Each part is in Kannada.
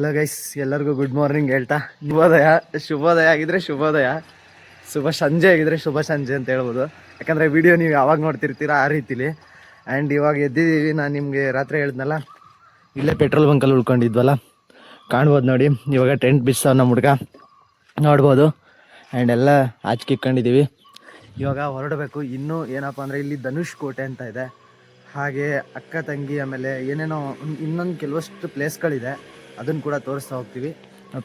ಹಲೋ ಗೈಸ್ ಎಲ್ಲರಿಗೂ ಗುಡ್ ಮಾರ್ನಿಂಗ್ ಹೇಳ್ತಾ. ಶುಭೋದಯ. ಶುಭೋದಯ ಆಗಿದ್ರೆ ಶುಭೋದಯ. ಶುಭ ಸಂಜೆ ಆಗಿದ್ರೆ ಶುಭ ಸಂಜೆ ಅಂತ ಹೇಳ್ಬೋದು. ಯಾಕಂದರೆ ವಿಡಿಯೋ ನೀವು ಯಾವಾಗ ನೋಡ್ತಿರ್ತೀರ ಆ ರೀತಿಲಿ. ಆ್ಯಂಡ್ ಇವಾಗ ಎದ್ದಿದ್ದೀವಿ. ನಾನು ನಿಮಗೆ ರಾತ್ರಿ ಹೇಳಿದ್ನಲ್ಲ, ಇಲ್ಲೇ ಪೆಟ್ರೋಲ್ ಬಂಕಲ್ಲಿ ಉಳ್ಕೊಂಡಿದ್ವಲ್ಲ. ಕಾಣ್ಬೋದು ನೋಡಿ. ಇವಾಗ ಟೆಂಟ್ ಬಿಸ್ತಾವ ನಮ್ಮ ಹುಡುಗ ನೋಡ್ಬೋದು. ಆ್ಯಂಡ್ ಎಲ್ಲ ಆಚ್ಕಿಕ್ಕೊಂಡಿದ್ದೀವಿ ಇವಾಗ ಹೊರಡಬೇಕು. ಇನ್ನೂ ಏನಪ್ಪ ಅಂದರೆ ಇಲ್ಲಿ ಧನುಷ್ ಕೋಟೆ ಅಂತ ಇದೆ. ಹಾಗೆ ಅಕ್ಕ ತಂಗಿ ಆಮೇಲೆ ಏನೇನೋ ಇನ್ನೊಂದು ಕೆಲವಷ್ಟು ಪ್ಲೇಸ್ಗಳಿದೆ ಅದನ್ನು ಕೂಡ ತೋರಿಸ್ತಾ ಹೋಗ್ತೀವಿ.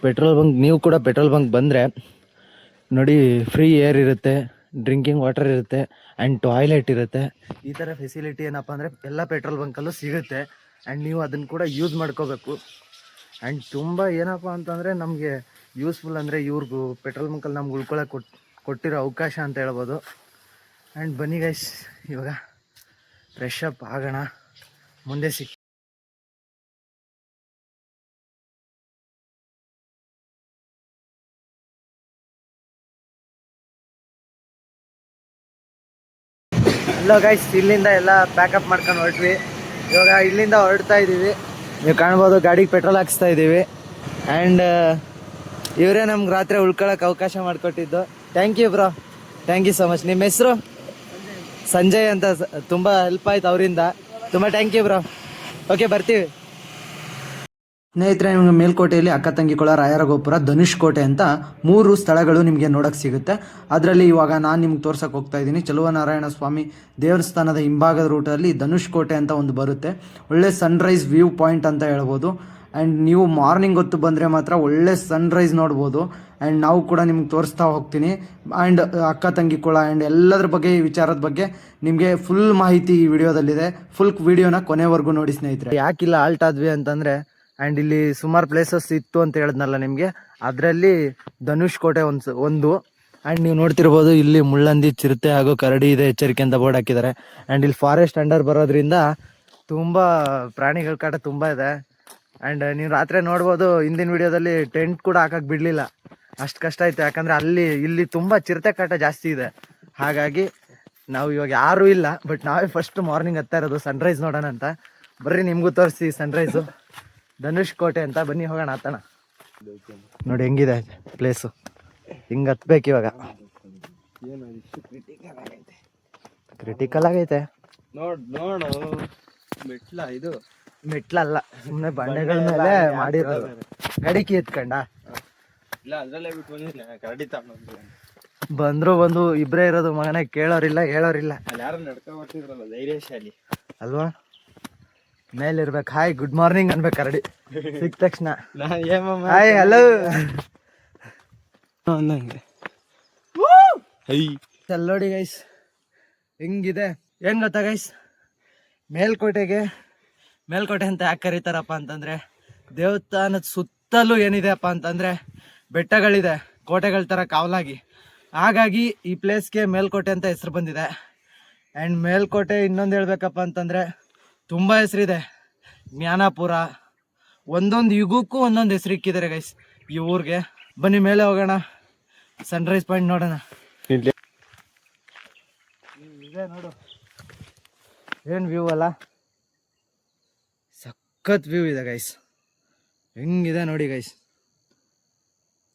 ಪೆಟ್ರೋಲ್ ಬಂಕ್ ನೀವು ಕೂಡ ಪೆಟ್ರೋಲ್ ಬಂಕ್ ಬಂದರೆ ನೋಡಿ ಫ್ರೀ ಏರ್ ಇರುತ್ತೆ ಡ್ರಿಂಕಿಂಗ್ ವಾಟರ್ ಇರುತ್ತೆ ಆ್ಯಂಡ್ ಟಾಯ್ಲೆಟ್ ಇರುತ್ತೆ. ಈ ಥರ ಫೆಸಿಲಿಟಿ ಏನಪ್ಪ ಅಂದರೆ ಎಲ್ಲ ಪೆಟ್ರೋಲ್ ಬಂಕಲ್ಲೂ ಸಿಗುತ್ತೆ ಆ್ಯಂಡ್ ನೀವು ಅದನ್ನು ಕೂಡ ಯೂಸ್ ಮಾಡ್ಕೋಬೇಕು. ಆ್ಯಂಡ್ ತುಂಬ ಏನಪ್ಪ ಅಂತಂದರೆ ನಮಗೆ ಯೂಸ್ಫುಲ್ ಅಂದರೆ ಇವ್ರಿಗೂ ಪೆಟ್ರೋಲ್ ಬಂಕಲ್ಲಿ ನಮ್ಗೆ ಉಳ್ಕೊಳ್ಳೋಕೆ ಕೊಟ್ ಕೊಟ್ಟಿರೋ ಅವಕಾಶ ಅಂತ ಹೇಳ್ಬೋದು. ಆ್ಯಂಡ್ ಬನ್ನಿ ಗೈಸ್ ಇವಾಗ ಫ್ರೆಶ್ ಅಪ್ ಆಗೋಣ. ಮುಂದೆ ಸಿಕ್ ಹಲೋ ಗೈಸ್ ಇಲ್ಲಿಂದ ಎಲ್ಲ ಪ್ಯಾಕಪ್ ಮಾಡ್ಕೊಂಡು ಹೊರಟ್ವಿ. ಇವಾಗ ಇಲ್ಲಿಂದ ಹೊರಡ್ತಾ ಇದ್ದೀವಿ ನೀವು ಕಾಣ್ಬೋದು ಗಾಡಿಗೆ ಪೆಟ್ರೋಲ್ ಹಾಕಿಸ್ತಾ ಇದ್ದೀವಿ ಆ್ಯಂಡ್ ಇವರೇ ನಮ್ಗೆ ರಾತ್ರಿ ಉಳ್ಕೊಳ್ಳೋಕೆ ಅವಕಾಶ ಮಾಡಿಕೊಟ್ಟಿದ್ದು. Thank you bro thank you so much ನಿಮ್ಮ ಹೆಸರು? ಸಂಜಯ್ ಅಂತ ತುಂಬ ಹೆಲ್ಪ್ ಆಯ್ತು ಅವರಿಂದ. ತುಂಬ ಥ್ಯಾಂಕ್ ಯು ಬ್ರೋ ಓಕೆ ಬರ್ತೀವಿ. ಸ್ನೇಹಿತರೆ, ನಿಮಗೆ ಮೇಲ್ಕೋಟೆಯಲ್ಲಿ ಅಕ್ಕ ತಂಗಿ ಕೊಳ ರಾಯರ ಗೋಪುರ, ಧನುಷ್ ಕೋಟೆ ಅಂತ ಮೂರು ಸ್ಥಳಗಳು ನಿಮಗೆ ನೋಡಕ್ಕೆ ಸಿಗುತ್ತೆ. ಅದರಲ್ಲಿ ಇವಾಗ ನಾನು ನಿಮ್ಗೆ ತೋರ್ಸಕ್ಕೆ ಹೋಗ್ತಾ ಇದ್ದೀನಿ. ಚಲುವನಾರಾಯಣ ಸ್ವಾಮಿ ದೇವಸ್ಥಾನದ ಹಿಂಭಾಗದ ರೂಟಲ್ಲಿ ಧನುಷ್ ಕೋಟೆ ಅಂತ ಒಂದು ಬರುತ್ತೆ. ಒಳ್ಳೆ ಸನ್ರೈಸ್ ವ್ಯೂ ಪಾಯಿಂಟ್ ಅಂತ ಹೇಳ್ಬೋದು. ಆ್ಯಂಡ್ ನೀವು ಮಾರ್ನಿಂಗ್ ಹೊತ್ತು ಬಂದರೆ ಮಾತ್ರ ಒಳ್ಳೆ ಸನ್ರೈಸ್ ನೋಡ್ಬೋದು. ಆ್ಯಂಡ್ ನಾವು ಕೂಡ ನಿಮ್ಗೆ ತೋರಿಸ್ತಾ ಹೋಗ್ತೀನಿ. ಆ್ಯಂಡ್ ಅಕ್ಕ ತಂಗಿ ಕೊಳ ಆ್ಯಂಡ್ ಎಲ್ಲದ್ರ ಬಗ್ಗೆ ಈ ವಿಚಾರದ ಬಗ್ಗೆ ನಿಮಗೆ ಫುಲ್ ಮಾಹಿತಿ ಈ ವಿಡಿಯೋದಲ್ಲಿದೆ ಫುಲ್ ವಿಡಿಯೋನ ಕೊನೆವರೆಗೂ ನೋಡಿ ಸ್ನೇಹಿತರೆ. ಯಾಕಿಲ್ಲ ಆಲ್ಟ್ ಆದ್ವಿ ಅಂತಂದರೆ ಆ್ಯಂಡ್ ಇಲ್ಲಿ ಸುಮಾರು ಪ್ಲೇಸಸ್ ಇತ್ತು ಅಂತ ಹೇಳಿದ್ನಲ್ಲ ನಿಮಗೆ? ಅದರಲ್ಲಿ ಧನುಷ್ ಕೋಟೆ ಒಂದು ಒಂದು. ಆ್ಯಂಡ್ ನೀವು ನೋಡ್ತಿರ್ಬೋದು ಇಲ್ಲಿ ಮುಳ್ಳಂದಿ, ಚಿರತೆ ಹಾಗೂ ಕರಡಿ ಇದೆ ಎಚ್ಚರಿಕೆ ಅಂತ ಬೋರ್ಡ್ ಹಾಕಿದ್ದಾರೆ. ಆ್ಯಂಡ್ ಇಲ್ಲಿ ಫಾರೆಸ್ಟ್ ಅಂಡರ್ ಬರೋದ್ರಿಂದ ತುಂಬ ಪ್ರಾಣಿಗಳ ಕಾಟ ತುಂಬ ಇದೆ. ಆ್ಯಂಡ್ ನೀವು ರಾತ್ರಿ ನೋಡ್ಬೋದು, ಹಿಂದಿನ ವಿಡಿಯೋದಲ್ಲಿ ಟೆಂಟ್ ಕೂಡ ಹಾಕಕ್ಕೆ ಬಿಡಲಿಲ್ಲ. ಅಷ್ಟು ಕಷ್ಟ ಆಯ್ತು. ಯಾಕಂದರೆ ಅಲ್ಲಿ, ಇಲ್ಲಿ ತುಂಬ ಚಿರತೆ ಕಾಟ ಜಾಸ್ತಿ ಇದೆ. ಹಾಗಾಗಿ ನಾವು ಇವಾಗ ಯಾರೂ ಇಲ್ಲ ಬಟ್ ನಾವೇ ಫಸ್ಟ್ ಮಾರ್ನಿಂಗ್ ಹತ್ತಾ ಇರೋದು ಸನ್ರೈಸ್ ನೋಡೋಣ ಅಂತ. ಬರ್ರಿ, ನಿಮಗೂ ತೋರಿಸಿ ಸನ್ರೈಸು ಧನುಷ್ ಕೋಟೆ ಅಂತ ಬನ್ನಿ ಹೋಗೋಣ ಹತ್ತಣ ನೋಡಿ ಹೆಂಗಿದೆ ಪ್ಲೇಸು ಹಿಂಗೆ ಹತ್ಬೇಕು ಇವಾಗ. ಕ್ರಿಟಿಕಲ್ ಆಗೈತೆ. ನೋಡ್ ನೋಡು. ಮೆಟ್ಲ ಇದು. ಮೆಟ್ಲಲ್ಲ ಸುಮ್ಮನೆ ಬಂಡೆಗಳ ಮೇಲೆ ಮಾಡಿರೋದು. ಗಡಿಕೆ ಎತ್ಕಂಡ? ಇಲ್ಲ ಅದರಲ್ಲೇ ಬಿಟ್ಟು ಬಂದಿಲ್ಲ ಕರಡಿ ಬಂದ್ರು ಬಂದು ಇಬ್ರೇ ಇರೋದು ಮಗನೇ ಕೇಳೋರಿಲ್ಲ ಹೇಳೋರಿಲ್ಲ. ಅಲ್ಲಿ ಯಾರು ನಡ್ಕೊ ಬರ್ತಿದ್ರಲ್ಲ ಧೈರ್ಯಶಾಲಿ. ಅಲ್ವಾ? ಮೇಲಿರ್ಬೇಕು. ಹಾಯ್ ಗುಡ್ ಮಾರ್ನಿಂಗ್ ಅನ್ಬೇಕು ಕರಡಿ ಸಿಕ್ಕ ತಕ್ಷಣ. ಹಾಯ್ ಹಲೋ ಅಂದಂಗೆ ನೋಡಿ ಗೈಸ್ ಹೆಂಗಿದೆ? ಹೆಂಗ್ ಗೊತ್ತಾ ಗೈಸ್ ಮೇಲ್ಕೋಟೆಗೆ ಮೇಲ್ಕೋಟೆ ಅಂತ ಯಾಕೆ ಕರೀತಾರಪ್ಪ ಅಂತಂದ್ರೆ ದೇವಸ್ಥಾನದ ಸುತ್ತಲೂ ಏನಿದೆಪ್ಪ ಅಂತಂದ್ರೆ ಬೆಟ್ಟಗಳಿದೆ ಕೋಟೆಗಳ ಥರ ಕಾವಲಾಗಿ. ಹಾಗಾಗಿ ಈ ಪ್ಲೇಸ್ಗೆ ಮೇಲ್ಕೋಟೆ ಅಂತ ಹೆಸರು ಬಂದಿದೆ. ಆ್ಯಂಡ್ ಮೇಲ್ಕೋಟೆ ಇನ್ನೊಂದು ಹೇಳ್ಬೇಕಪ್ಪ ಅಂತಂದ್ರೆ ತುಂಬ ಹೆಸರಿದೆ. ಜ್ಞಾನಪುರ. ಒಂದೊಂದು ಯುಗಕ್ಕೂ ಒಂದೊಂದು ಹೆಸರು ಇಕ್ಕಿದ್ದಾರೆ ಗೈಸ್ ಈ ಊರಿಗೆ. ಬನ್ನಿ ಮೇಲೆ ಹೋಗೋಣ. ಸನ್ರೈಸ್ ಪಾಯಿಂಟ್ ನೋಡೋಣ. ಇಲ್ಲಿ. ಇದೆ ನೋಡು. ಏನು ವ್ಯೂ ಅಲ್ಲ? ಸಖತ್ ವ್ಯೂ ಇದೆ ಗೈಸ್ ಹೆಂಗಿದೆ ನೋಡಿ ಗೈಸ್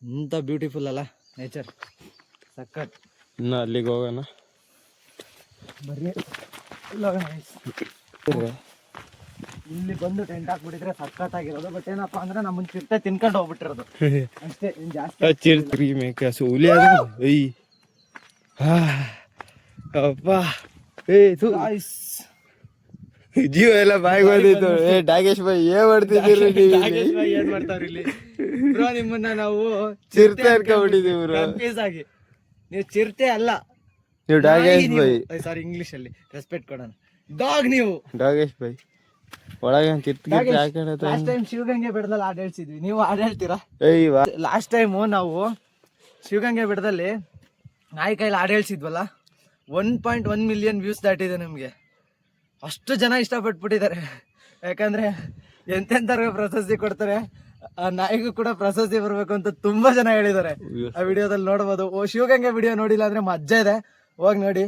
ಇಂಥ ಬ್ಯೂಟಿಫುಲ್ ಅಲ್ಲ ನೇಚರ್ ಸಖತ್. ಇನ್ನು ಅಲ್ಲಿಗೆ ಹೋಗೋಣ. ಬರ್ರಿ. ಇಲ್ಲಿ ಹೋಗೋಣ guys. ಇಲ್ಲಿ ಬಂದು ಟೆಂಟ್ ಹಾಕ್ಬಿಟ್ಟಿದ್ರೆ ಸಕ್ಕತ್ತಾಗಿರೋದು ಬಟ್ ಏನಪ್ಪ ಅಂದ್ರೆ ನಮ್ಮ ಚಿರತೆ ತಿನ್ಕೊಂಡು ಹೋಗ್ಬಿಟ್ಟಿರೋದು. ಅಷ್ಟೇ ಇನ್ ಜಾಸ್ತಿ ಚಿರ್ತ್ರಿ ಮೇಕೆ ಹುಲಿ ಅದು ಅಪ್ಪ ಏ ತು ಜೀವ ಎಲ್ಲ ಬಾಯಿಗೆ ಬಂದಿತ್ತು. ಏ ಡಾಗೇಶ್ ಭಾಯ್ ಏನ್ ಮಾಡ್ತಿದ್ದೀರಿ ನೀವು ನಾಗೇಶ್ ಭಾಯ್ ಏನ್ ಮಾಡ್ತಾವ್ರಿ ಇಲ್ಲಿ? ಬ್ರೋ ನಿಮ್ಮನ್ನ ನಾವು ಚಿರತೆ ಅನ್ಕೊಂಡ್ಬಿಟ್ಟಿದೀವಿ ಕನ್ಫ್ಯೂಸ್ ಆಗಿ. ನೀವು ಚಿರತೆ ಅಲ್ಲ. ನೀವು ಡಾಗೇಶ್ ಭಾಯ್. ಸಾರಿ ಇಂಗ್ಲಿಷ್ ಅಲ್ಲಿ. ರೆಸ್ಪೆಕ್ಟ್ ಕೊಡೋಣ. ಡಾಗ್ ನೀವು. ಡಾಗೇಶ್ ಬೈ ಒಳಗೆ ಲಾಸ್ಟ್ ಟೈಮ್ ಶಿವಗಂಗೆ ಬೆಟ್ಟದಲ್ಲಿ ಹಾಡು ನೀವು ಹಾಡು ಹೇಳ್ತೀರಾ? ಲಾಸ್ಟ್ ಟೈಮು ನಾವು ಶಿವಗಂಗೆ ಬೆಟ್ಟದಲ್ಲಿ ನಾಯಿ ಕೈಲಿ ಹಾಡು ಹೇಳ್ಸಿದ್ವಲ್ಲ? One point one million views ದಾಟಿದೆ ನಮಗೆ. ಅಷ್ಟು ಜನ ಇಷ್ಟಪಟ್ಬಿಟ್ಟಿದ್ದಾರೆ. ಯಾಕಂದ್ರೆ ಎಂತೆಂಥವ್ರಿಗೆ ಪ್ರಶಸ್ತಿ ಕೊಡ್ತಾರೆ ಆ ನಾಯಿಗೂ ಕೂಡ ಪ್ರಶಸ್ತಿ ಬರಬೇಕು ಅಂತ ತುಂಬಾ ಜನ ಹೇಳಿದ್ದಾರೆ. ಆ ವಿಡಿಯೋದಲ್ಲಿ ನೋಡ್ಬೋದು. ಓ ಶಿವಗಂಗೆ ವಿಡಿಯೋ ನೋಡಿಲ್ಲ ಅಂದ್ರೆ ಮಜ್ಜಾ ಇದೆ. ಹೋಗಿ ನೋಡಿ.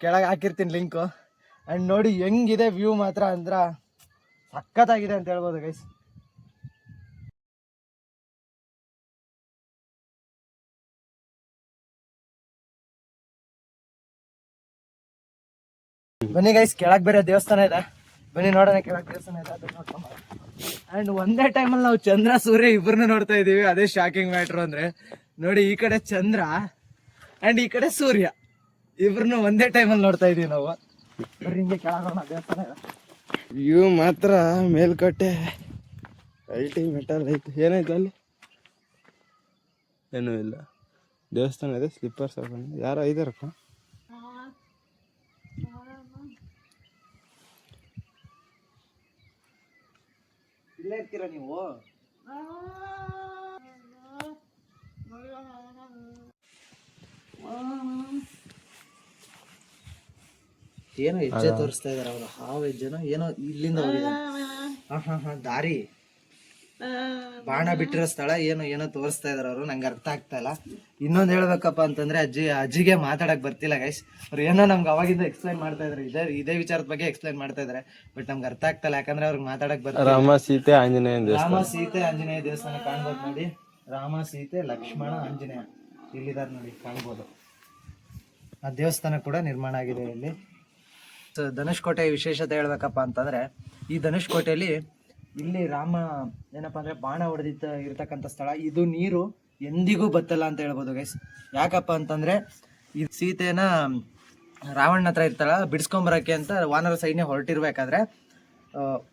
ಕೆಳಗೆ ಹಾಕಿರ್ತೀನಿ ಲಿಂಕು ಆ್ಯಂಡ್ ನೋಡಿ ಹೆಂಗಿದೆ ವ್ಯೂ ಮಾತ್ರ ಅಂದ್ರೆ ಸಖತ್ತಾಗಿದೆ ಅಂತ ಹೇಳ್ಬೋದು ಗೈಸ್ ಬನ್ನಿ ಗೈಸ್ ಕೆಳಗ್ ಬೇರೆ ದೇವಸ್ಥಾನ ಇದೆ. ಬನ್ನಿ ನೋಡೋಣ ಕೆಳಗ್ ದೇವಸ್ಥಾನ ಇದೆ ಅಂಡ್ ಒಂದೇ ಆ್ಯಂಡ್ ಒಂದೇ ಟೈಮಲ್ಲಿ ನಾವು ಚಂದ್ರ, ಸೂರ್ಯ ಇಬ್ಬರನ್ನ ನೋಡ್ತಾ ಇದೀವಿ, ಅದೇ ಶಾಕಿಂಗ್ ಮ್ಯಾಟ್ರ್ ಅಂದ್ರೆ. ನೋಡಿ ಈ ಕಡೆ ಚಂದ್ರ ಆ್ಯಂಡ್ ಈ ಕಡೆ ಸೂರ್ಯ. ಇಬ್ಬರನ್ನು ಒಂದೇ ಟೈಮ್ ಅಲ್ಲಿ ನೋಡ್ತಾ ಇದೀವಿ ನಾವು. ಬರ್ರಿ ಹಿಂಗೆ ಕೆಳಗೋಣ ದೇವಸ್ಥಾನ ವ್ಯೂ ಮಾತ್ರ ಮೇಲ್ಕೋಟೆ ಅಲ್ಟಿಮೇಟಲ್ ಐತೆ. ಏನಾಯ್ತು ಅಲ್ಲಿ? ಏನೂ ಇಲ್ಲ. ದೇವಸ್ಥಾನ ಇದೆ ಸ್ಲಿಪ್ಪರ್ಸ್ ಹಾಕೊಂಡು. ಯಾರೋ ಇದಾರಪ್ಪ ಇಲ್ಲೇ ಇರ್ತೀರಾ ನೀವು? ಏನೋ ಹೆಜ್ಜೆ ತೋರಿಸ್ತಾ ಇದಾರೆ ಅವ್ರು. ಹಾವು ಹೆಜ್ಜೆನೋ ಏನೋ ಇಲ್ಲಿಂದ ಹೋಗಿದೆ. ಹಾ ಹಾ ಹಾ ದಾರಿ. ಬಾಣ ಬಿಟ್ಟಿರೋ ಸ್ಥಳ ಏನು ಏನೋ ತೋರಿಸ್ತಾ ಇದಾರೆ ಅವರು. ನಂಗೆ ಅರ್ಥ ಆಗ್ತಾ ಇಲ್ಲ. ಇನ್ನೊಂದು ಹೇಳ್ಬೇಕಪ್ಪ ಅಂತಂದ್ರೆ ಅಜ್ಜಿ ಅಜ್ಜಿಗೆ ಮಾತಾಡಕ್ ಬರ್ತಿಲ್ಲ ಗೈಸ್ ಅವ್ರು ಏನೋ ನಮ್ಗೆ ಅವಾಗಿಂದ ಎಕ್ಸ್ಪ್ಲೈನ್ ಮಾಡ್ತಾ ಇದಾರೆ. ಇದೇ ಇದೇ ವಿಚಾರದ ಬಗ್ಗೆ ಎಕ್ಸ್ಪ್ಲೈನ್ ಮಾಡ್ತಾ ಇದಾರೆ. ಬಟ್ ನಮ್ಗೆ ಅರ್ಥ ಆಗ್ತಾ ಇಲ್ಲ. ಯಾಕಂದ್ರೆ ಅವ್ರಿಗೆ ಮಾತಾಡಕ್ ಬರ್ತಾರೆ ರಾಮ ಸೀತೆ ಆಂಜನೇಯ ದೇವಸ್ಥಾನ. ರಾಮ ಸೀತೆ ಆಂಜನೇಯ ದೇವಸ್ಥಾನ ಕಾಣ್ಬೋದು ನೋಡಿ. ರಾಮ ಸೀತೆ ಲಕ್ಷ್ಮಣ ಆಂಜನೇಯ ಇಲ್ಲಿದ್ದಾರೆ ನೋಡಿ ಕಾಣ್ಬೋದು. ಆ ದೇವಸ್ಥಾನ ಕೂಡ ನಿರ್ಮಾಣ ಆಗಿದೆ ಇಲ್ಲಿ. ಧನುಷ್ಕೋಟೆ ವಿಶೇಷತೆ ಹೇಳ್ಬೇಕಪ್ಪ ಅಂತಂದ್ರೆ, ಈ ಧನುಷ್ಕೋಟೆಯಲ್ಲಿ ಇಲ್ಲಿ ರಾಮ ಏನಪ್ಪಾ ಅಂದ್ರೆ ಬಾಣ ಹೊಡೆದಿದ್ದ ಇರತಕ್ಕಂಥ ಸ್ಥಳ. ಇದು ನೀರು ಎಂದಿಗೂ ಬತ್ತಲ್ಲ ಅಂತ ಹೇಳ್ಬೋದು ಗೈಸ್ ಯಾಕಪ್ಪ ಅಂತಂದ್ರೆ, ಈ ಸೀತೆನ ರಾವಣ ಹತ್ರ ಇರ್ತಾಳ ಬಿಡಿಸ್ಕೊಂಬರಕ್ಕೆ ಅಂತ ವಾನರ ಸೈನ್ಯ ಹೊರಟಿರ್ಬೇಕಾದ್ರೆ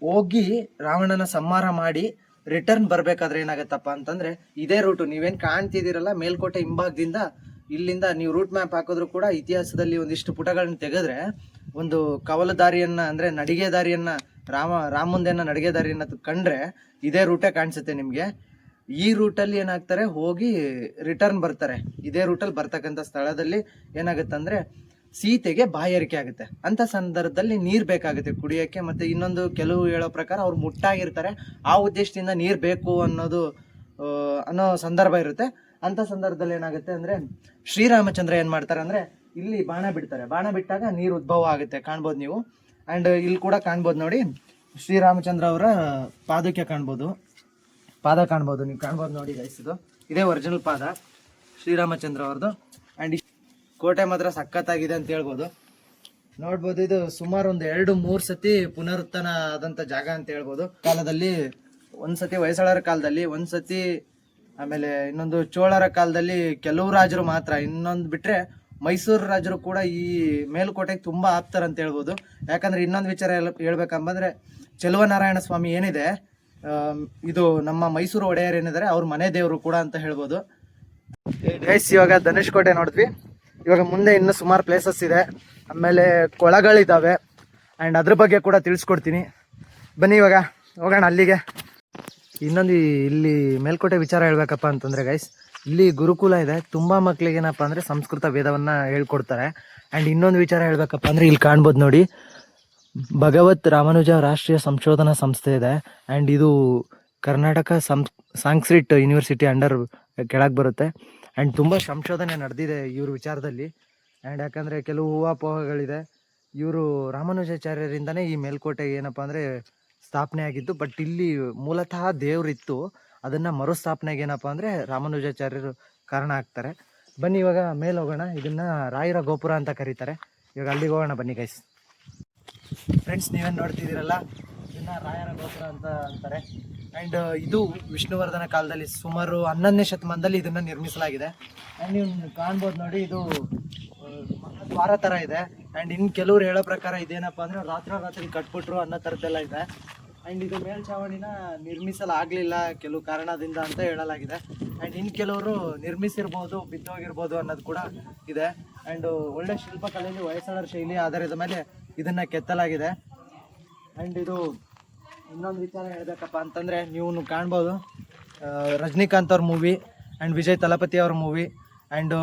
ಹೋಗಿ ರಾವಣನ ಸಂಹಾರ ಮಾಡಿ ರಿಟರ್ನ್ ಬರ್ಬೇಕಾದ್ರೆ ಏನಾಗತ್ತಪ್ಪ ಅಂತಂದ್ರೆ, ಇದೇ ರೂಟು ನೀವೇನ್ ಕಾಣ್ತಿದ್ದೀರಲ್ಲ, ಮೇಲ್ಕೋಟೆ ಹಿಂಭಾಗದಿಂದ ಇಲ್ಲಿಂದ ನೀವು ರೂಟ್ ಮ್ಯಾಪ್ ಹಾಕಿದ್ರು ಕೂಡ ಇತಿಹಾಸದಲ್ಲಿ ಒಂದಿಷ್ಟು ಪುಟಗಳನ್ನ ತೆಗೆದ್ರೆ ಒಂದು ಕವಲ ದಾರಿಯನ್ನ ಅಂದ್ರೆ ನಡಿಗೆ ದಾರಿಯನ್ನ ರಾಮ ರಾಮ ಮುಂದೆನ ನಡಿಗೆ ದಾರಿಯನ್ನ ಕಂಡ್ರೆ ಇದೇ ರೂಟೇ ಕಾಣಿಸುತ್ತೆ ನಿಮ್ಗೆ. ಈ ರೂಟಲ್ಲಿ ಏನಾಗ್ತಾರೆ? ಹೋಗಿ ರಿಟರ್ನ್ ಬರ್ತಾರೆ. ಇದೇ ರೂಟಲ್ಲಿ ಬರ್ತಕ್ಕಂಥ ಸ್ಥಳದಲ್ಲಿ ಏನಾಗುತ್ತೆ ಸೀತೆಗೆ ಬಾಯಾರಿಕೆ ಆಗುತ್ತೆ. ಅಂತ ಸಂದರ್ಭದಲ್ಲಿ ನೀರ್ ಬೇಕಾಗುತ್ತೆ ಕುಡಿಯಕ್ಕೆ, ಮತ್ತೆ ಇನ್ನೊಂದು ಕೆಲವು ಹೇಳೋ ಪ್ರಕಾರ ಅವ್ರು ಮುಟ್ಟಾಗಿರ್ತಾರೆ. ಆ ಉದ್ದೇಶದಿಂದ ನೀರ್ ಬೇಕು ಅನ್ನೋದು ಅನ್ನೋ ಸಂದರ್ಭ ಇರುತ್ತೆ. ಅಂತ ಸಂದರ್ಭದಲ್ಲಿ ಏನಾಗುತ್ತೆ ಅಂದ್ರೆ ಶ್ರೀರಾಮಚಂದ್ರ ಏನ್ ಮಾಡ್ತಾರೆ ಅಂದ್ರೆ ಇಲ್ಲಿ ಬಾಣ ಬಿಡ್ತಾರೆ. ಬಾಣ ಬಿಟ್ಟಾಗ ನೀರು ಉದ್ಭವ ಆಗುತ್ತೆ. ಕಾಣ್ಬೋದು ನೀವು. ಅಂಡ್ ಇಲ್ಲಿ ಕೂಡ ಕಾಣ್ಬೋದು ನೋಡಿ. ಶ್ರೀರಾಮಚಂದ್ರ ಅವರ ಪಾದಕ್ಕೆ ಕಾಣ್ಬೋದು. ಪಾದ ಕಾಣ್ಬೋದು. ನೀವು ಕಾಣ್ಬೋದು ನೋಡಿ ಗೈಸ್ ಇದು. ಒರಿಜಿನಲ್ ಪಾದ. ಶ್ರೀರಾಮಚಂದ್ರ ಅವ್ರದ್ದು ಅಂಡ್ ಕೋಟೆ ಮಾತ್ರ ಸಖತ್ತಾಗಿದೆ ಅಂತ ಹೇಳ್ಬೋದು. ನೋಡ್ಬೋದು ಇದು ಸುಮಾರು ಒಂದು ಎರಡು ಮೂರು ಸತಿ ಪುನರುತ್ಥಾನ ಆದಂತ ಜಾಗ ಅಂತ ಹೇಳ್ಬೋದು. ಕಾಲದಲ್ಲಿ ಒಂದ್ಸತಿ ಹೊಯ್ಸಳರ ಕಾಲದಲ್ಲಿ ಒಂದ್ಸತಿ ಆಮೇಲೆ ಇನ್ನೊಂದು ಚೋಳರ ಕಾಲದಲ್ಲಿ ಕೆಲವು ರಾಜರು ಮಾತ್ರ, ಇನ್ನೊಂದು ಬಿಟ್ರೆ ಮೈಸೂರು ರಾಜರು ಕೂಡ ಈ ಮೇಲುಕೋಟೆಗೆ ತುಂಬ ಆಪ್ತಾರ ಅಂತ ಹೇಳ್ಬೋದು. ಯಾಕಂದ್ರೆ ಇನ್ನೊಂದು ವಿಚಾರ ಹೇಳ್- ಹೇಳ್ಬೇಕಂಬಂದ್ರೆ ಚೆಲುವನಾರಾಯಣ ಸ್ವಾಮಿ ಏನಿದೆ ಇದು ನಮ್ಮ ಮೈಸೂರು ಒಡೆಯರ್ ಏನಿದ್ದಾರೆ, ಅವ್ರ ಮನೆ ದೇವರು ಕೂಡ ಅಂತ ಹೇಳ್ಬೋದು. ಗೈಸ್ ಇವಾಗ ಧನುಷ್ ಕೋಟೆ ನೋಡಿದ್ವಿ. ಇವಾಗ ಮುಂದೆ ಇನ್ನು ಸುಮಾರು ಪ್ಲೇಸಸ್ ಇದೆ. ಆಮೇಲೆ ಕೊಳಗಳಿದ್ದಾವೆ ಆ್ಯಂಡ್ ಅದ್ರ ಬಗ್ಗೆ ಕೂಡ ತಿಳಿಸ್ಕೊಡ್ತೀನಿ. ಬನ್ನಿ ಇವಾಗ, ಹೋಗೋಣ ಅಲ್ಲಿಗೆ. ಇನ್ನೊಂದು ಇಲ್ಲಿ ಮೇಲ್ಕೋಟೆ ವಿಚಾರ ಹೇಳ್ಬೇಕಪ್ಪ ಅಂತಂದ್ರೆ ಗೈಸ್ ಇಲ್ಲಿ ಗುರುಕುಲ ಇದೆ. ತುಂಬಾ ಮಕ್ಳಿಗೆ ಏನಪ್ಪ ಅಂದ್ರೆ ಸಂಸ್ಕೃತ ವೇದವನ್ನ ಹೇಳ್ಕೊಡ್ತಾರೆ. ಆ್ಯಂಡ್ ಇನ್ನೊಂದು ವಿಚಾರ ಹೇಳ್ಬೇಕಪ್ಪ ಅಂದ್ರೆ ಇಲ್ಲಿ ಕಾಣ್ಬೋದು ನೋಡಿ. ಭಗವತ್ ರಾಮಾನುಜ ರಾಷ್ಟ್ರೀಯ ಸಂಶೋಧನಾ ಸಂಸ್ಥೆ ಇದೆ. ಆ್ಯಂಡ್ ಇದು ಕರ್ನಾಟಕ ಸಂ ಸಾಂಸ್ಕ್ರಿಟ್ ಯೂನಿವರ್ಸಿಟಿ ಅಂಡರ್ ಕೆಳಗೆ ಬರುತ್ತೆ. ಆ್ಯಂಡ್ ತುಂಬ ಸಂಶೋಧನೆ ನಡೆದಿದೆ ಇವ್ರ ವಿಚಾರದಲ್ಲಿ. ಆ್ಯಂಡ್ ಯಾಕಂದರೆ ಕೆಲವು ಹೂವಾಪೋಹಗಳಿದೆ. ಇವರು ರಾಮಾನುಜಾಚಾರ್ಯರಿಂದನೇ ಈ ಮೇಲ್ಕೋಟೆ ಏನಪ್ಪ ಅಂದರೆ ಸ್ಥಾಪನೆ ಆಗಿದ್ದು, ಬಟ್ ಇಲ್ಲಿ ಮೂಲತಃ ದೇವರಿತ್ತು. ಅದನ್ನು ಮರುಸ್ಥಾಪನೆಗೆ ಏನಪ್ಪ ಅಂದರೆ ರಾಮಾನುಜಾಚಾರ್ಯರು ಕಾರಣ ಆಗ್ತಾರೆ. ಬನ್ನಿ ಇವಾಗ ಮೇಲೆ ಹೋಗೋಣ. ಇದನ್ನು ರಾಯರ ಗೋಪುರ ಅಂತ ಕರೀತಾರೆ. ಇವಾಗ ಅಲ್ಲಿಗೆ ಹೋಗೋಣ ಬನ್ನಿ ಗೈಸ್ ಫ್ರೆಂಡ್ಸ್ ನೀವೇನು ನೋಡ್ತಿದ್ದೀರಲ್ಲ? ಇದನ್ನ ರಾಯರ ಗೋಪುರ ಅಂತ ಅಂತಾರೆ. ಆ್ಯಂಡ್ ಇದು ವಿಷ್ಣುವರ್ಧನ ಕಾಲದಲ್ಲಿ ಸುಮಾರು ಹನ್ನೊಂದನೇ ಶತಮಾನದಲ್ಲಿ ಇದನ್ನ ನಿರ್ಮಿಸಲಾಗಿದೆ. ಆ್ಯಂಡ್ ನೀವು ಕಾಣ್ಬೋದು ನೋಡಿ, ಇದು ದ್ವಾರ ಥರ ಇದೆ. ಆ್ಯಂಡ್ ಇನ್ನು ಕೆಲವ್ರು ಹೇಳೋ ಪ್ರಕಾರ ಇದೇನಪ್ಪ ಅಂದರೆ ರಾತ್ರಿ ರಾತ್ರಿ ಕಟ್ಬಿಟ್ರು ಅನ್ನೋ ಥರದ್ದೆಲ್ಲ ಇದೆ. ಆ್ಯಂಡ್ ಇದು ಮೇಲ್ಛಾವಣಿನ ನಿರ್ಮಿಸಲಾಗಲಿಲ್ಲ ಕೆಲವು ಕಾರಣದಿಂದ ಅಂತ ಹೇಳಲಾಗಿದೆ. ಆ್ಯಂಡ್ ಇನ್ನು ಕೆಲವರು ನಿರ್ಮಿಸಿರ್ಬೋದು, ಬಿದ್ದೋಗಿರ್ಬೋದು ಅನ್ನೋದು ಕೂಡ ಇದೆ. ಆ್ಯಂಡ್ ಒಳ್ಳೆ ಶಿಲ್ಪಕಲೆಯಲ್ಲಿ ಹೊಯ್ಸಳರ ಶೈಲಿ ಆಧಾರದ ಮೇಲೆ ಇದನ್ನ ಕೆತ್ತಲಾಗಿದೆ. ಆ್ಯಂಡ್ ಇದು ಇನ್ನೊಂದು ವಿಚಾರ ಹೇಳ್ಬೇಕಪ್ಪ ಅಂತಂದರೆ ನೀವು ಕಾಣ್ಬೋದು. ರಜನಿಕಾಂತ್ ಅವ್ರ ಮೂವಿ ಆ್ಯಂಡ್ ವಿಜಯ್ ತಲಪತಿ ಅವ್ರ ಮೂವಿ ಆ್ಯಂಡು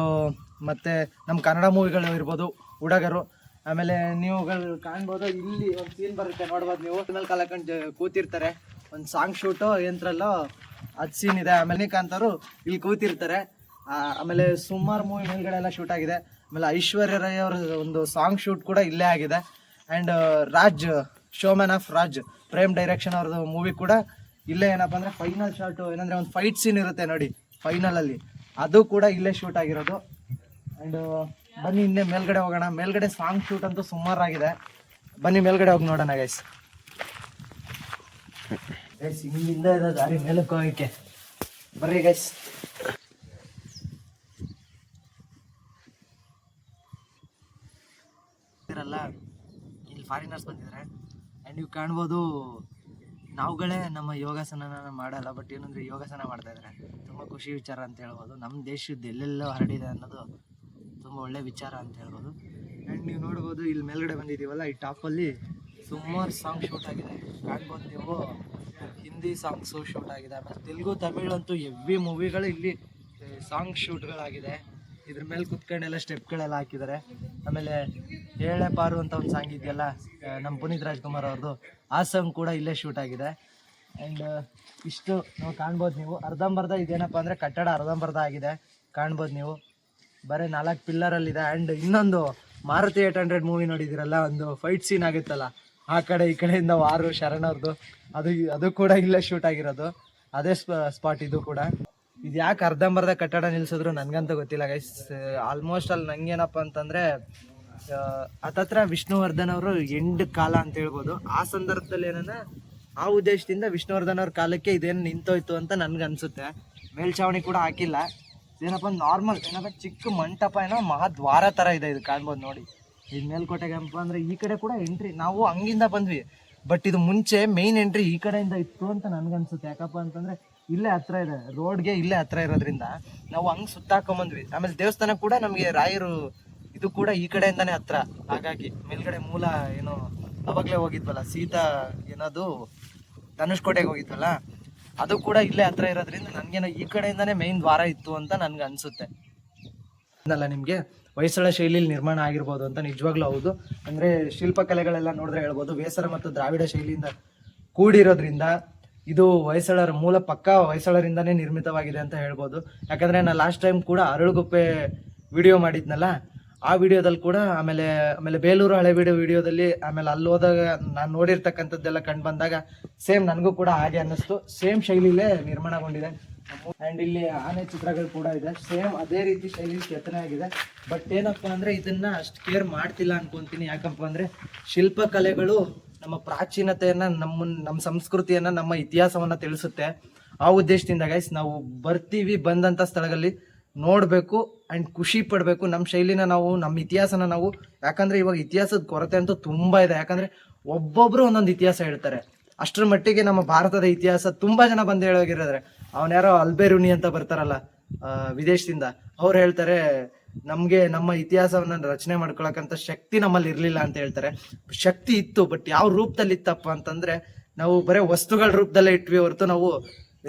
ಮತ್ತು ನಮ್ಮ ಕನ್ನಡ ಮೂವಿಗಳು ಇರ್ಬೋದು ಹುಡುಗರು ಆಮೇಲೆ ನೀವುಗಳು ಕಾಣ್ಬೋದು, ಇಲ್ಲಿ ಒಂದು ಸೀನ್ ಬರುತ್ತೆ, ನೋಡ್ಬೋದು ನೀವು. ಮೇಲೆ ಕಲಕಂಡು ಕೂತಿರ್ತಾರೆ. ಒಂದು ಸಾಂಗ್ ಶೂಟು ಯಂತ್ರಲ್ಲೋ ಅದು ಸೀನ್ ಇದೆ. ಆಮೇಲೆ ರಜನಿಕಾಂತ್ ಅವರು ಇಲ್ಲಿ ಕೂತಿರ್ತಾರೆ. ಆಮೇಲೆ ಸುಮಾರು ಮೂವಿ ಮೇಲ್ಗಳೆಲ್ಲ ಶೂಟ್ ಆಗಿದೆ. ಆಮೇಲೆ ಐಶ್ವರ್ಯ ರೈ ಅವರ ಒಂದು ಸಾಂಗ್ ಶೂಟ್ ಕೂಡ ಇಲ್ಲೇ ಆಗಿದೆ. And Raj showman of Raj. Prem direction ಅವ್ರದ್ದು ಮೂವಿ ಕೂಡ ಇಲ್ಲೇ ಏನಪ್ಪ ಅಂದರೆ ಫೈನಲ್ ಶಾರ್ಟು ಏನಂದರೆ ಒಂದು ಫೈಟ್ ಸೀನ್ ಇರುತ್ತೆ ನೋಡಿ ಫೈನಲಲ್ಲಿ ಅದು ಕೂಡ ಇಲ್ಲೇ ಶೂಟ್ ಆಗಿರೋದು. ಆ್ಯಂಡ್ ಬನ್ನಿ ಇನ್ನೇ ಮೇಲ್ಗಡೆ ಹೋಗೋಣ. ಮೇಲ್ಗಡೆ ಸಾಂಗ್ ಶೂಟ್ ಅಂತೂ ಸುಮಾರಾಗಿದೆ. ಬನ್ನಿ ಮೇಲ್ಗಡೆ ಹೋಗಿ ನೋಡೋಣ ಗೈಸ್ ಗೈಸ್ ಇಲ್ಲಿಂದ ಇದೆ ದಾರಿ ಮೇಲಕ್ಕೆ ಹೋಗಕ್ಕೆ. ಬರ್ರಿ ಗೈಸ್ ಇರಲ್ಲ, ಇಲ್ಲಿ ಫಾರಿನರ್ಸ್ ಬಂದಿದ್ದಾರೆ. ಆ್ಯಂಡ್ ನೀವು ಕಾಣ್ಬೋದು. ನಾವುಗಳೇ ನಮ್ಮ ಯೋಗಾಸನನ ಮಾಡಲ್ಲ ಬಟ್ ಏನಂದ್ರೆ ಯೋಗಾಸನ ಮಾಡ್ತಾ ಇದ್ದಾರೆ ತುಂಬ ಖುಷಿ ವಿಚಾರ ಅಂತ ಹೇಳ್ಬೋದು. ನಮ್ಮ ದೇಶದ ಎಲ್ಲೆಲ್ಲೋ ಹರಡಿದೆ ಅನ್ನೋದು ತುಂಬ ಒಳ್ಳೆ ವಿಚಾರ ಅಂತ ಹೇಳ್ಬೋದು. ಆ್ಯಂಡ್ ನೀವು ನೋಡ್ಬೋದು, ಇಲ್ಲಿ ಮೇಲ್ಗಡೆ ಬಂದಿದ್ದೀವಲ್ಲ, ಈ ಟಾಪಲ್ಲಿ ಸುಮಾರು ಸಾಂಗ್ ಶೂಟ್ ಆಗಿದೆ. ಕಾಣ್ಬೋದು ನೀವು. ಹಿಂದಿ ಸಾಂಗ್ಸು ಶೂಟ್ ಆಗಿದೆ. ಆಮೇಲೆ ತೆಲುಗು, ತಮಿಳು ಅಂತೂ ಎವ್ವಿ ಮೂವಿಗಳು ಇಲ್ಲಿ ಸಾಂಗ್ ಶೂಟ್ಗಳಾಗಿದೆ ಇದ್ರ ಮೇಲೆ ಕುತ್ಕೊಂಡೆಲ್ಲ ಸ್ಟೆಪ್ಗಳೆಲ್ಲ ಹಾಕಿದ್ದಾರೆ. ಆಮೇಲೆ ಏಳೆ ಪಾರು ಅಂತ ಒಂದು ಸಾಂಗ್ ಇದೆಯಲ್ಲ ನಮ್ಮ ಪುನೀತ್ ರಾಜ್ಕುಮಾರ್ ಅವ್ರದ್ದು ಆ ಸಾಂಗ್ ಕೂಡ ಇಲ್ಲೇ ಶೂಟ್ ಆಗಿದೆ. ಆ್ಯಂಡ್ ಇಷ್ಟು ನಾವು ಕಾಣ್ಬೋದು ನೀವು. ಅರ್ಧಂಬರ್ಧ ಇದೇನಪ್ಪ ಅಂದರೆ ಕಟ್ಟಡ ಅರ್ಧಂಬರ್ಧ ಆಗಿದೆ. ಕಾಣ್ಬೋದು ನೀವು. ಬರೀ ನಾಲ್ಕು ಪಿಲ್ಲರಲ್ಲಿದೆ ಆ್ಯಂಡ್ ಇನ್ನೊಂದು ಮಾರುತಿ ಏಟ್ ಹಂಡ್ರೆಡ್ ಮೂವಿ ನೋಡಿದಿರಲ್ಲ ಒಂದು ಫೈಟ್ ಸೀನ್ ಆಗುತ್ತಲ್ಲ, ಆ ಕಡೆ ಈ ಕಡೆಯಿಂದ ವಾರು ಶರಣ್ ಅವ್ರದ್ದು ಅದು ಅದು ಕೂಡ ಇಲ್ಲೇ ಶೂಟ್ ಆಗಿರೋದು. ಅದೇ ಸ್ಪಾಟ್ ಇದು ಕೂಡ. ಇದು ಯಾಕೆ ಅರ್ಧಂಬರ್ಧ ಕಟ್ಟಡ ನಿಲ್ಸಿದ್ರು ನನಗಂತೂ ಗೊತ್ತಿಲ್ಲ ಗೈಸ್ ಆಲ್ಮೋಸ್ಟ್ ಅಲ್ಲಿ ಏನಪ್ಪ ಅಂತಂದ್ರೆ ಆ, ಹತ್ತತ್ರ ವಿಷ್ಣುವರ್ಧನ್ ಅವರು ಎಂಡ್ ಕಾಲ ಅಂತ ಹೇಳ್ಬೋದು. ಆ ಸಂದರ್ಭದಲ್ಲಿ ಏನನ್ನ ಆ ಉದ್ದೇಶದಿಂದ ವಿಷ್ಣುವರ್ಧನ್ ಅವ್ರ ಕಾಲಕ್ಕೆ ಇದೇನು ನಿಂತೋಯ್ತು ಅಂತ ನನ್ಗೆ ಅನ್ಸುತ್ತೆ. ಮೇಲ್ಛಾವಣಿ ಕೂಡ ಹಾಕಿಲ್ಲ. ಏನಪ್ಪ ನಾರ್ಮಲ್ ಏನಪ್ಪ ಚಿಕ್ಕ ಮಂಟಪ ಏನೋ ಮಹಾದ್ವಾರ ತರ ಇದೆ ಇದು ಕಾಣ್ಬೋದು ನೋಡಿ. ಇದು ಮೇಲ್ಕೋಟೆಗೆ ಏನಪ್ಪ ಅಂದ್ರೆ ಈ ಕಡೆ ಕೂಡ ಎಂಟ್ರಿ ನಾವು ಹಂಗಿಂದ ಬಂದ್ವಿ. ಬಟ್ ಇದು ಮುಂಚೆ ಮೇನ್ ಎಂಟ್ರಿ ಈ ಕಡೆಯಿಂದ ಇತ್ತು ಅಂತ ನನ್ಗನ್ಸುತ್ತೆ ಯಾಕಪ್ಪ ಅಂತಂದ್ರೆ ಇಲ್ಲೇ ಹತ್ರ ಇದೆ ರೋಡ್ಗೆ ಇಲ್ಲೇ ಹತ್ರ ಇರೋದ್ರಿಂದ ನಾವು ಹಂಗ್ ಸುತ್ತಾಕೊಂಬಂದ್ವಿ. ಆಮೇಲೆ ದೇವಸ್ಥಾನ ಕೂಡ ನಮಗೆ ರಾಯರು ಇದು ಕೂಡ ಈ ಕಡೆಯಿಂದಾನೇ ಹತ್ರ. ಹಾಗಾಗಿ ಮೇಲ್ಗಡೆ ಮೂಲ ಏನು ಅವಾಗಲೇ ಹೋಗಿದ್ವಲ್ಲ, ಸೀತಾ ಏನದು ಧನುಷ್ಕೋಟೆಗೆ ಹೋಗಿದ್ವಲ್ಲ, ಅದು ಕೂಡ ಇಲ್ಲೇ ಹತ್ರ ಇರೋದ್ರಿಂದ ನನ್ಗೇನೋ ಈ ಕಡೆಯಿಂದಾನೇ ಮೇನ್ ದ್ವಾರ ಇತ್ತು ಅಂತ ನನ್ಗೆ ಅನ್ಸುತ್ತೆ. ಅಲ್ಲ ನಿಮಗೆ ಹೊಯ್ಸಳ ಶೈಲಿಯಲ್ಲಿ ನಿರ್ಮಾಣ ಆಗಿರ್ಬೋದು ಅಂತ ನಿಜವಾಗ್ಲೂ ಹೌದು. ಅಂದ್ರೆ ಶಿಲ್ಪಕಲೆಗಳೆಲ್ಲ ನೋಡಿದ್ರೆ ಹೇಳ್ಬೋದು, ಬೇಸರ ಮತ್ತು ದ್ರಾವಿಡ ಶೈಲಿಯಿಂದ ಕೂಡಿರೋದ್ರಿಂದ ಇದು ಹೊಯ್ಸಳರ ಮೂಲ ಪಕ್ಕ ಹೊಯ್ಸಳರಿಂದಾನೇ ನಿರ್ಮಿತವಾಗಿದೆ ಅಂತ ಹೇಳ್ಬೋದು. ಯಾಕಂದ್ರೆ ನಾನು ಲಾಸ್ಟ್ ಟೈಮ್ ಕೂಡ ಅರಳುಗುಪ್ಪೆ ವಿಡಿಯೋ ಮಾಡಿದ್ನಲ್ಲ ಆ ವಿಡಿಯೋದಲ್ಲಿ ಕೂಡ ಆಮೇಲೆ ಆಮೇಲೆ ಬೇಲೂರು ಹಳೆ ವಿಡಿಯೋ ವಿಡಿಯೋದಲ್ಲಿ ಆಮೇಲೆ ಅಲ್ಲಿ ಹೋದಾಗ ನಾನು ನೋಡಿರ್ತಕ್ಕಂಥದ್ದೆಲ್ಲ ಕಂಡು ಬಂದಾಗ ಸೇಮ್ ನನಗೂ ಕೂಡ ಹಾಗೆ ಅನ್ನಿಸ್ತು. ಸೇಮ್ ಶೈಲಿಲೇ ನಿರ್ಮಾಣಗೊಂಡಿದೆ. ಆ್ಯಂಡ್ ಇಲ್ಲಿ ಆನೆ ಚಿತ್ರಗಳು ಕೂಡ ಇದೆ. ಸೇಮ್ ಅದೇ ರೀತಿ ಶೈಲಿ ಕೆತ್ತನೆ ಆಗಿದೆ. ಬಟ್ ಏನಪ್ಪ ಅಂದರೆ ಇದನ್ನು ಅಷ್ಟು ಕೇರ್ ಮಾಡ್ತಿಲ್ಲ ಅನ್ಕೊಂತೀನಿ. ಯಾಕಪ್ಪ ಅಂದರೆ ಶಿಲ್ಪಕಲೆಗಳು ನಮ್ಮ ಪ್ರಾಚೀನತೆಯನ್ನು, ನಮ್ಮ ನಮ್ಮ ಸಂಸ್ಕೃತಿಯನ್ನು, ನಮ್ಮ ಇತಿಹಾಸವನ್ನು ತಿಳಿಸುತ್ತೆ. ಆ ಉದ್ದೇಶದಿಂದ ಗೈಸ್ ನಾವು ಬರ್ತೀವಿ ಬಂದಂಥ ಸ್ಥಳಗಳಲ್ಲಿ ನೋಡಬೇಕು ಆ್ಯಂಡ್ ಖುಷಿ ಪಡಬೇಕು. ನಮ್ಮ ಶೈಲಿನ ನಾವು ನಮ್ಮ ಇತಿಹಾಸನ ನಾವು. ಯಾಕಂದರೆ ಇವಾಗ ಇತಿಹಾಸದ ಕೊರತೆ ಅಂತೂ ತುಂಬ ಇದೆ. ಯಾಕಂದರೆ ಒಬ್ಬೊಬ್ಬರು ಒಂದೊಂದು ಇತಿಹಾಸ ಹೇಳ್ತಾರೆ. ಅಷ್ಟರ ಮಟ್ಟಿಗೆ ನಮ್ಮ ಭಾರತದ ಇತಿಹಾಸ ತುಂಬ ಜನ ಬಂದು ಹೇಳೋಗಿರೋದ್ರೆ ಅವನ್ಯಾರೋ ಅಲ್ಬೆರುನಿ ಅಂತ ಬರ್ತಾರಲ್ಲ ವಿದೇಶದಿಂದ, ಅವ್ರು ಹೇಳ್ತಾರೆ, ನಮಗೆ ನಮ್ಮ ಇತಿಹಾಸವನ್ನು ರಚನೆ ಮಾಡ್ಕೊಳಕಂತ ಶಕ್ತಿ ನಮ್ಮಲ್ಲಿ ಇರಲಿಲ್ಲ ಅಂತ ಹೇಳ್ತಾರೆ. ಶಕ್ತಿ ಇತ್ತು ಬಟ್ ಯಾವ ರೂಪದಲ್ಲಿ ಇತ್ತಪ್ಪ ಅಂತಂದ್ರೆ, ನಾವು ಬರೀ ವಸ್ತುಗಳ ರೂಪದಲ್ಲೇ ಇಟ್ವಿ ಹೊರತು ನಾವು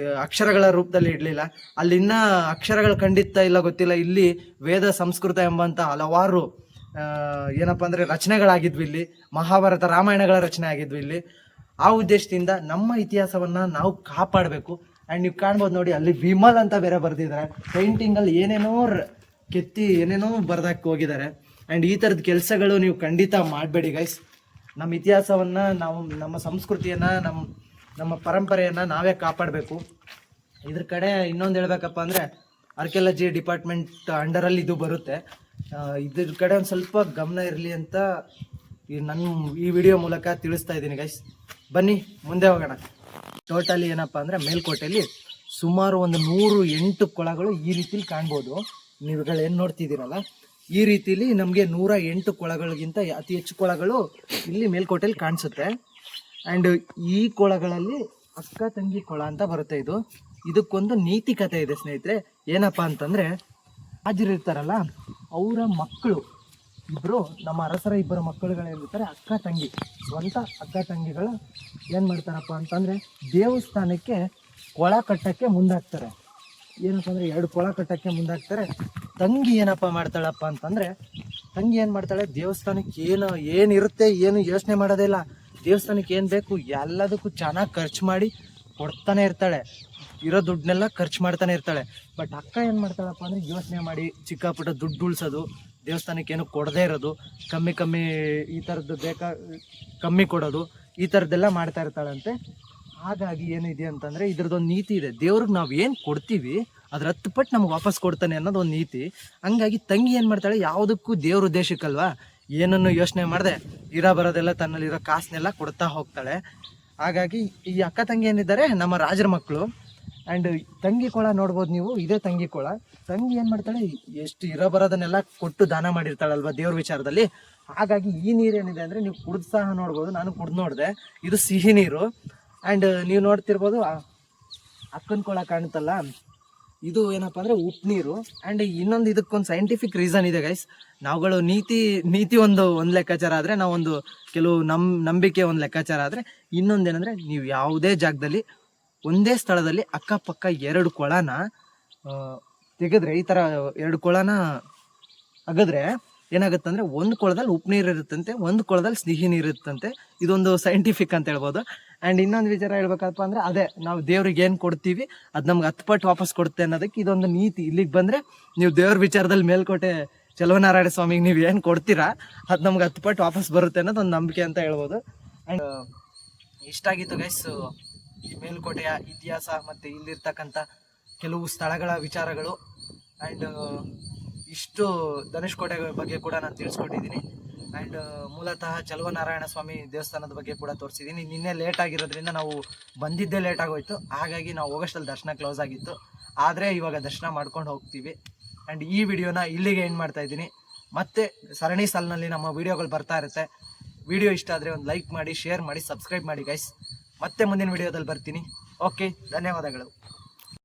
ಅಕ್ಷರಗಳ ರೂಪದಲ್ಲಿ ಇಡಲಿಲ್ಲ. ಅಲ್ಲಿ ಇನ್ನ ಅಕ್ಷರಗಳು ಖಂಡಿತ ಇಲ್ಲ ಗೊತ್ತಿಲ್ಲ. ಇಲ್ಲಿ ವೇದ ಸಂಸ್ಕೃತ ಎಂಬಂತ ಹಲವಾರು ಏನಪ್ಪ ಏನಪ್ಪಾ ಅಂದ್ರೆ ರಚನೆಗಳಾಗಿದ್ವಿ ಇಲ್ಲಿ. ಮಹಾಭಾರತ ರಾಮಾಯಣಗಳ ರಚನೆ ಆಗಿದ್ವಿ ಇಲ್ಲಿ. ಆ ಉದ್ದೇಶದಿಂದ ನಮ್ಮ ಇತಿಹಾಸವನ್ನ ನಾವು ಕಾಪಾಡಬೇಕು. ಅಂಡ್ ನೀವು ಕಾಣ್ಬೋದು ನೋಡಿ, ಅಲ್ಲಿ ವಿಮಲ್ ಅಂತ ಬೇರೆ ಬರ್ದಿದ್ದಾರೆ. ಪೇಂಟಿಂಗ್ ಅಲ್ಲಿ ಏನೇನೋ ಕೆತ್ತಿ ಏನೇನೋ ಬರ್ದಾಕ್ ಹೋಗಿದ್ದಾರೆ. ಅಂಡ್ ಈ ತರದ ಕೆಲಸಗಳು ನೀವು ಖಂಡಿತ ಮಾಡಬೇಡಿ ಗೈಸ್ ನಮ್ಮ ಇತಿಹಾಸವನ್ನ ನಾವು, ನಮ್ಮ ಸಂಸ್ಕೃತಿಯನ್ನ, ನಮ್ಮ ನಮ್ಮ ಪರಂಪರೆಯನ್ನ ನಾವೇ ಕಾಪಾಡಬೇಕು. ಇದ್ರ ಕಡೆ ಇನ್ನೊಂದು ಹೇಳ್ಬೇಕಪ್ಪ ಅಂದ್ರೆ ಆರ್ಕಿಯಾಲಜಿ ಡಿಪಾರ್ಟ್ಮೆಂಟ್ ಅಂಡರಲ್ಲಿ ಇದು ಬರುತ್ತೆ. ಇದ್ರ ಕಡೆ ಒಂದು ಸ್ವಲ್ಪ ಗಮನ ಇರಲಿ ಅಂತ ಈ ನನ್ನ ಈ ವಿಡಿಯೋ ಮೂಲಕ ತಿಳಿಸ್ತಾ ಇದ್ದೀನಿ ಗೈಸ್ ಬನ್ನಿ, ಮುಂದೆ ಹೋಗೋಣ. ಟೋಟಲಿ ಏನಪ್ಪ ಅಂದ್ರೆ ಮೇಲ್ಕೋಟೆಯಲ್ಲಿ ಸುಮಾರು ಒಂದು ನೂರು ಎಂಟು ಕೊಳಗಳು ಈ ರೀತಿಲಿ ಕಾಣ್ಬೋದು. ಏನು ನೋಡ್ತಿದ್ದೀರಲ್ಲ? ಈ ರೀತಿಲಿ ನಮಗೆ ನೂರ ಎಂಟು ಕೊಳಗಳಿಗಿಂತ ಅತಿ ಹೆಚ್ಚು ಕೊಳಗಳು ಇಲ್ಲಿ ಮೇಲ್ಕೋಟೆಯಲ್ಲಿ ಕಾಣಿಸುತ್ತೆ. ಆ್ಯಂಡ್ ಈ ಕೊಳಗಳಲ್ಲಿ ಅಕ್ಕ ತಂಗಿ ಕೊಳ ಅಂತ ಬರುತ್ತೆ ಇದು. ಇದಕ್ಕೊಂದು ನೀತಿ ಕಥೆ ಇದೆ ಸ್ನೇಹಿತರೆ. ಏನಪ್ಪಾ ಅಂತಂದ್ರೆ ಹಾಜರಿರ್ತಾರಲ್ಲ ಅವರ ಮಕ್ಕಳು ಇಬ್ಬರು ನಮ್ಮ ಅರಸರ ಇಬ್ಬರ ಮಕ್ಕಳುಗಳೇನಿರ್ತಾರೆ ಅಕ್ಕ ತಂಗಿ, ಸ್ವಂತ ಅಕ್ಕ ತಂಗಿಗಳು ಏನು ಮಾಡ್ತಾರಪ್ಪ ಅಂತಂದರೆ, ದೇವಸ್ಥಾನಕ್ಕೆ ಕೊಳ ಕಟ್ಟಕ್ಕೆ ಮುಂದಾಗ್ತಾರೆ. ಏನಪ್ಪ ಅಂದರೆ, ಎರಡು ಕೊಳ ಕಟ್ಟಕ್ಕೆ ಮುಂದಾಗ್ತಾರೆ. ತಂಗಿ ಏನಪ್ಪ ಮಾಡ್ತಾಳಪ್ಪ ಅಂತಂದರೆ, ತಂಗಿ ಏನು ಮಾಡ್ತಾಳೆ, ದೇವಸ್ಥಾನಕ್ಕೆ ಏನು, ಏನಿರುತ್ತೆ, ಏನು ಯೋಚನೆ ಮಾಡೋದೇ ಇಲ್ಲ. ದೇವಸ್ಥಾನಕ್ಕೆ ಏನು ಬೇಕು ಎಲ್ಲದಕ್ಕೂ ಚೆನ್ನಾಗಿ ಖರ್ಚು ಮಾಡಿ ಕೊಡ್ತಾನೆ ಇರ್ತಾಳೆ. ಇರೋ ದುಡ್ಡನ್ನೆಲ್ಲ ಖರ್ಚು ಮಾಡ್ತಾನೆ ಇರ್ತಾಳೆ. ಬಟ್ ಅಕ್ಕ ಏನು ಮಾಡ್ತಾಳಪ್ಪ ಅಂದ್ರೆ ಯೋಚನೆ ಮಾಡಿ ಚಿಕ್ಕ ಪುಟ್ಟ ದುಡ್ಡು ಉಳಿಸೋದು, ದೇವಸ್ಥಾನಕ್ಕೆ ಏನು ಕೊಡದೇ ಇರೋದು, ಕಮ್ಮಿ ಕಮ್ಮಿ ಈ ಥರದ್ದು ಬೇಕಾ, ಕಮ್ಮಿ ಕೊಡೋದು, ಈ ಥರದ್ದೆಲ್ಲ ಮಾಡ್ತಾ ಇರ್ತಾಳಂತೆ. ಹಾಗಾಗಿ ಏನಿದೆ ಅಂತಂದ್ರೆ ಇದ್ರದ್ದೊಂದು ನೀತಿ ಇದೆ. ದೇವ್ರಿಗೆ ನಾವು ಏನು ಕೊಡ್ತೀವಿ, ಅದ್ರ ಹತ್ತು ಪಟ್ಟು ನಮ್ಗೆ ವಾಪಸ್ ಕೊಡ್ತಾನೆ ಅನ್ನೋದು ಒಂದು ನೀತಿ. ಹಂಗಾಗಿ ತಂಗಿ ಏನು ಮಾಡ್ತಾಳೆ, ಯಾವುದಕ್ಕೂ ದೇವ್ರ ಉದ್ದೇಶಕ್ಕಲ್ವಾ ಏನನ್ನು ಯೋಚನೆ ಮಾಡದೆ, ಇರೋ ಬರೋದೆಲ್ಲ ತನ್ನಲ್ಲಿರೋ ಕಾಸನ್ನೆಲ್ಲ ಕೊಡ್ತಾ ಹೋಗ್ತಾಳೆ. ಹಾಗಾಗಿ ಈ ಅಕ್ಕ ತಂಗಿ ಏನಿದ್ದಾರೆ, ನಮ್ಮ ರಾಜರ ಮಕ್ಕಳು. ಆ್ಯಂಡ್ ತಂಗಿ ಕೊಳ ನೋಡ್ಬೋದು ನೀವು, ಇದೇ ತಂಗಿ ಕೊಳ. ತಂಗಿ ಏನು ಮಾಡ್ತಾಳೆ, ಎಷ್ಟು ಇರೋ ಬರೋದನ್ನೆಲ್ಲ ಕೊಟ್ಟು ದಾನ ಮಾಡಿರ್ತಾಳಲ್ವ ದೇವ್ರ ವಿಚಾರದಲ್ಲಿ. ಹಾಗಾಗಿ ಈ ನೀರೇನಿದೆ ಅಂದರೆ, ನೀವು ಕುಡ್ದು ಸಹ ನೋಡ್ಬೋದು, ನಾನು ಕುಡ್ದು ನೋಡಿದೆ. ಇದು ಸಿಹಿ ನೀರು. ಆ್ಯಂಡ್ ನೀವು ನೋಡ್ತಿರ್ಬೋದು ಅಕ್ಕನ ಕೊಳ ಕಾಣುತ್ತಲ್ಲ ಇದು ಏನಪ್ಪ ಅಂದ್ರೆ ಉಪ್ಪು ನೀರು. ಆ್ಯಂಡ್ ಇನ್ನೊಂದು ಇದಕ್ಕೊಂದು ಸೈಂಟಿಫಿಕ್ ರೀಸನ್ ಇದೆ ಗೈಸ್ ನಾವುಗಳು ನೀತಿ ನೀತಿ ಒಂದು ಒಂದು ಲೆಕ್ಕಾಚಾರ ಆದರೆ ನಾವೊಂದು ಕೆಲವು ನಮ್, ನಂಬಿಕೆ ಒಂದು ಲೆಕ್ಕಾಚಾರ ಆದರೆ ಇನ್ನೊಂದೇನೆಂದರೆ ನೀವು ಯಾವುದೇ ಜಾಗದಲ್ಲಿ, ಒಂದೇ ಸ್ಥಳದಲ್ಲಿ ಅಕ್ಕಪಕ್ಕ ಎರಡು ಕೊಳನ ತೆಗೆದ್ರೆ, ಈ ಥರ ಎರಡು ಕೊಳನ ಅಗದ್ರೆ ಏನಾಗುತ್ತಂದ್ರೆ ಒಂದು ಕೊಳದಲ್ಲಿ ಉಪ್ಪು ನೀರು ಇರುತ್ತಂತೆ, ಒಂದು ಕೊಳದಲ್ಲಿ ಸಿಹಿ ನೀರು ಇರುತ್ತಂತೆ. ಇದೊಂದು ಸೈಂಟಿಫಿಕ್ ಅಂತ ಹೇಳ್ಬೋದು. ಆ್ಯಂಡ್ ಇನ್ನೊಂದು ವಿಚಾರ ಹೇಳ್ಬೇಕಪ್ಪ ಅಂದ್ರೆ ಅದೇ, ನಾವು ದೇವ್ರಿಗೆ ಏನು ಕೊಡ್ತೀವಿ, ಅದು ನಮ್ಗೆ ಹತ್ತು ಪಟ್ಟು ವಾಪಸ್ ಕೊಡುತ್ತೆ ಅನ್ನೋದಕ್ಕೆ ಇದೊಂದು ನೀತಿ. ಇಲ್ಲಿಗೆ ಬಂದರೆ ನೀವು ದೇವ್ರ ವಿಚಾರದಲ್ಲಿ ಮೇಲ್ಕೋಟೆ ಚಲುವನಾರಾಯಣ ಸ್ವಾಮಿಗೆ ನೀವು ಏನು ಕೊಡ್ತೀರಾ, ಅದು ನಮ್ಗೆ ಹತ್ತು ಪಟ್ಟು ವಾಪಸ್ ಬರುತ್ತೆ ಅನ್ನೋದು ಒಂದು ನಂಬಿಕೆ ಅಂತ ಹೇಳ್ಬೋದು. ಆ್ಯಂಡ್ ಇಷ್ಟ ಆಗಿತ್ತು ಗೈಸ್ ಈ ಮೇಲ್ಕೋಟೆಯ ಇತಿಹಾಸ ಮತ್ತು ಇಲ್ಲಿರ್ತಕ್ಕಂಥ ಕೆಲವು ಸ್ಥಳಗಳ ವಿಚಾರಗಳು. ಆ್ಯಂಡ್ ಇಷ್ಟು ಧನುಷ್ಕೋಟೆ ಬಗ್ಗೆ ಕೂಡ ನಾನು ತಿಳಿಸ್ಕೊಟ್ಟಿದ್ದೀನಿ. ಆ್ಯಂಡ್ ಮೂಲತಃ ಚಲುವನಾರಾಯಣ ಸ್ವಾಮಿ ದೇವಸ್ಥಾನದ ಬಗ್ಗೆ ಕೂಡ ತೋರಿಸಿದ್ದೀನಿ. ನಿನ್ನೆ ಲೇಟ್ ಆಗಿರೋದ್ರಿಂದ ನಾವು ಬಂದಿದ್ದೇ ಲೇಟ್ ಆಗೋಯ್ತು. ಹಾಗಾಗಿ ನಾವು ಹೋಗೋಷ್ಟಲ್ಲಿ ದರ್ಶನ ಕ್ಲೋಸ್ ಆಗಿತ್ತು. ಆದರೆ ಇವಾಗ ದರ್ಶನ ಮಾಡ್ಕೊಂಡು ಹೋಗ್ತೀವಿ. ಆ್ಯಂಡ್ ಈ ವಿಡಿಯೋನ ಇಲ್ಲಿಗೆ ಎಂಡ್ ಮಾಡ್ತಾ ಇದ್ದೀನಿ. ಮತ್ತೆ ಸರಣಿ ಸಾಲಿನಲ್ಲಿ ನಮ್ಮ ವಿಡಿಯೋಗಳು ಬರ್ತಾ ಇರುತ್ತೆ. ವಿಡಿಯೋ ಇಷ್ಟ ಆದರೆ ಒಂದು ಲೈಕ್ ಮಾಡಿ ಶೇರ್ ಮಾಡಿ ಸಬ್ಸ್ಕ್ರೈಬ್ ಮಾಡಿ ಗೈಸ್ ಮತ್ತೆ ಮುಂದಿನ ವಿಡಿಯೋದಲ್ಲಿ ಬರ್ತೀನಿ. ಓಕೆ ಧನ್ಯವಾದಗಳು.